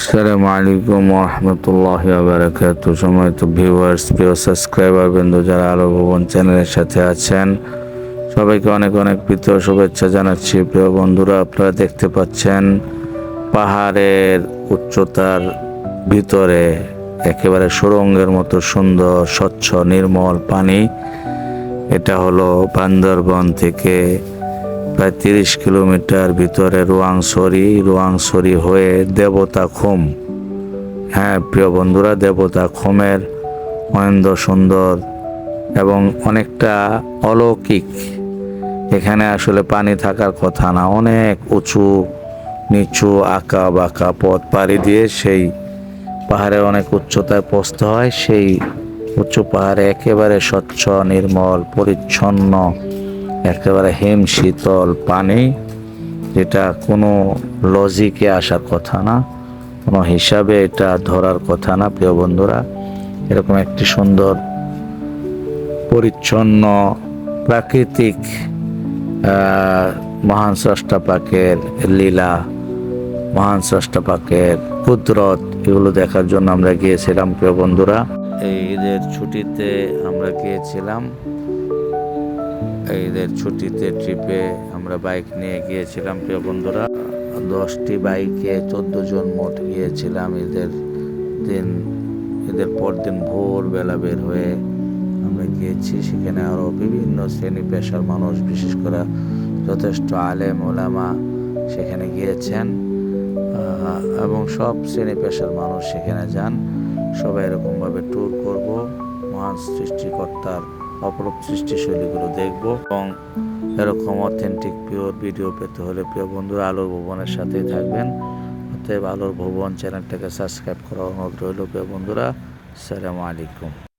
আসসালামু আলাইকুম রহমতুল্লাহ বারাকাতু সময় তো ভিউয়ার্স প্রিয় সাবস্ক্রাইবার বৃন্দ, যারা আলো ভবন চ্যানেলের সাথে আছেন, সবাইকে অনেক অনেক প্রীতীয় শুভেচ্ছা জানাচ্ছি। প্রিয় বন্ধুরা, আপনারা দেখতে পাচ্ছেন পাহাড়ের উচ্চতার ভিতরে একেবারে সুরঙ্গের মতো সুন্দর, স্বচ্ছ, নির্মল পানি। এটা হলো বান্দরবন থেকে প্রায় তিরিশ কিলোমিটার ভিতরে রোয়াংছড়ি রোয়াংছড়ি হয়ে দেবতা খুম। হ্যাঁ প্রিয় বন্ধুরা, দেবতা খুমের মহেন্দ্র সুন্দর এবং অনেকটা অলৌকিক। এখানে আসলে পানি থাকার কথা না, অনেক উঁচু, নিচু, আঁকা বাঁকা পথ পাড়ি দিয়ে সেই পাহাড়ে অনেক উচ্চতায় পৌঁছতে হয়। সেই উঁচু পাহাড়ে একেবারে স্বচ্ছ, নির্মল, পরিচ্ছন্ন একেবারে হিম শীতল পানি, যেটা কোনো লজিকে আসার কথা না, কোনো হিসাবে এটা ধরার কথা না, প্রিয় বন্ধুরা। এরকম একটি সুন্দর, পরিচ্ছন্ন, প্রাকৃতিক মহান স্রষ্টা পাকের লীলা, মহান স্রষ্টা পাকের কুদরত, এগুলো দেখার জন্য আমরা গিয়েছিলাম, প্রিয় বন্ধুরা। এই ঈদের ছুটিতে আমরা গিয়েছিলাম। ঈদের ছুটিতে ট্রিপে আমরা বাইক নিয়ে গিয়েছিলাম, প্রিয় বন্ধুরা। দশটি বাইকে চোদ্দ জন মোট গিয়েছিলাম ঈদের দিন ঈদের পর দিন ভোরবেলা বের হয়ে আমরা গিয়েছি। সেখানে আরও বিভিন্ন শ্রেণি পেশার মানুষ, বিশেষ করে যথেষ্ট আলেম, ওলামা সেখানে গিয়েছেন। এবং সব শ্রেণি পেশার মানুষ সেখানে যান। সবাই এরকমভাবে ট্যুর করব। মহান সৃষ্টিকর্তার অপরূপ সৃষ্টিশৈলীগুলো দেখব এবং এরকম অথেন্টিক পিওর ভিডিও পেতে হলে প্রিয় বন্ধুরা আলোর ভবনের সাথেই থাকবেন। অতএব আলোর ভবন চ্যানেলটাকে সাবস্ক্রাইব করা অনুরোধ রইল প্রিয় বন্ধুরা। আসসালামু আলাইকুম।